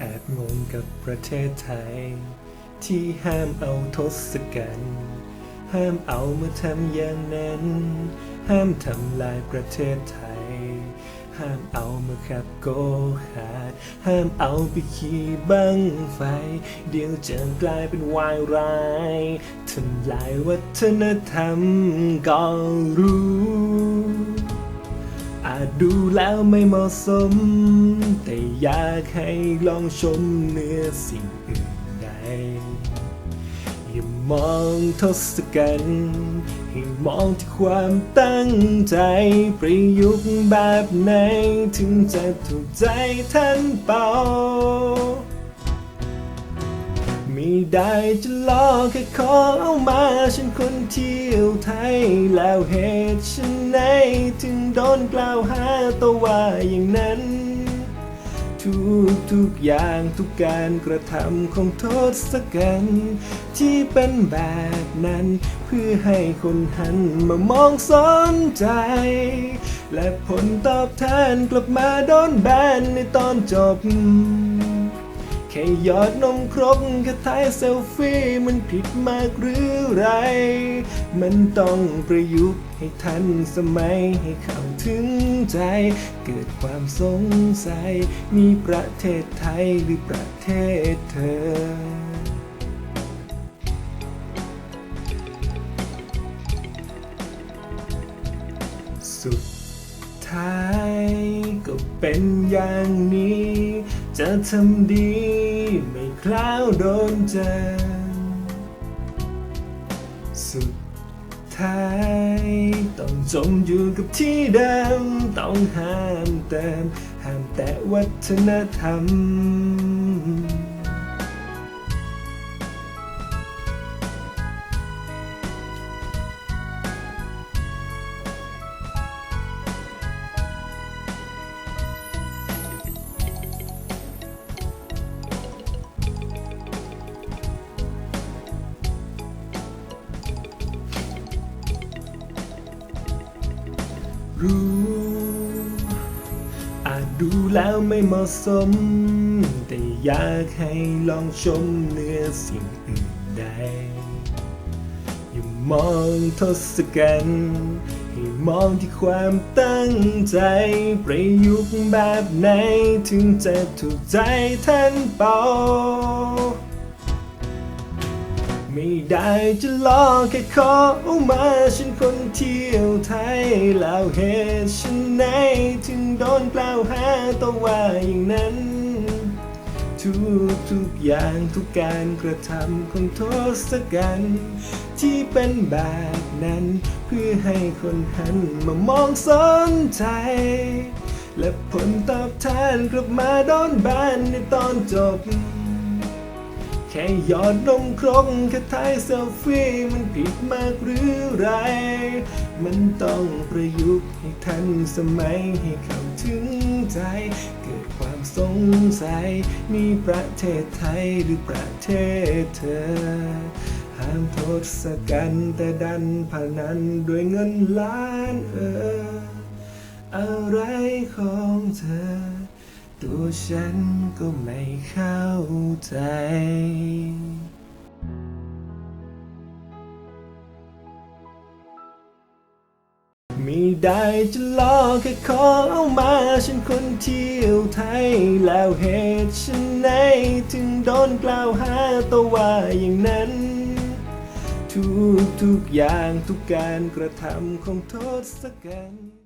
แอบงงกับประเทศไทย ที่ห้ามเอาทศกัณฐ์ห้ามเอามาทำอย่างนั้น ห้ามทำลายประเทศไทย ห้ามเอามาขับโกหาห้ามเอาไปขี่บังไฟ เดี๋ยวจะกลายเป็นวายร้ายทำลายวัฒนธรรมก็รู้ อาจดูแล้วไม่เหมาะสม แต่อยากให้ลองชมเนื้อสิ่งอื่นใดอย่ามองทศกัณฐ์ให้มองที่ความตั้งใจ ประยุกต์แบบไหน ถึงจะถูกใจท่านเป่า ไม่ได้จะล้อแค่ขอเอามาฉันคนเที่ยวไทย แล้วเหตุฉันไหนถึงโดนกล่าวหาตัวว่าอย่างนั้น ทุกทุกอย่างทุกการกระทำของโทศกัณฐ์ที่เป็นแบบนั้น เพื่อให้คนหันมามองสนใจ และผลตอบแทนกลับมาโดนแบนในตอนจบ แค่หยอดนมครกแค่ถ่ายเซลฟี่มันผิดมากหรือไร มันต้องประยุกต์ให้ทันสมัยให้เข้าถึงใจ เกิดความสงสัยมีประเทศไทยหรือประเทศเธอสุดท้ายก็เป็นอย่างนี้ จะทำดี ไม่คล้าวโดนเจอสุดท้ายต้องจมอยู่กับที่เดิมต้องห้ามเติมห้ามแต่วัฒนธรรม รู้ อาจดูแล้วไม่เหมาะสม แต่อยากให้ลองชมเนื้อสิ่งอื่นใด อย่ามองทศกัณฐ์ให้มองที่ความตั้งใจ ประยุกต์แบบไหน ถึงจะถูกใจท่านเป่า ไม่ได้จะล้อแค่ขอมาฉันคนเที่ยวไทยแล้วเหตุฉันไหนถึงโดนกล่าวหาตัวว่าอย่างนั้น ทุกทุกอย่างทุกการกระทำของทศกัณฐ์ที่เป็นแบบนั้น เพื่อให้คนหันมามองสนใจและผลตอบแทนกลับมาโดนแบนในตอนจบ แค่หยอดนมครกแค่ถ่ายเซลฟี่มันผิดมากหรือไร มันต้องประยุกต์ให้ทันสมัยให้เข้าถึงใจ เกิดความสงสัยมีประเทศไทยหรือประเทศเธอห้ามโทษสกันแต่ดันพนันด้วยเงินล้านเอออะไรของเธอ ตัวฉันก็ไม่เข้าใจ ไม่ได้จะลอแค่ขอเอามาฉันคนเที่ยวไทย แล้วเหตุฉันไหน ถึงโดนกล่าวหาตัวว่าอย่างนั้น ทุกทุกอย่างทุกการกระทำของโทศกัณฐ์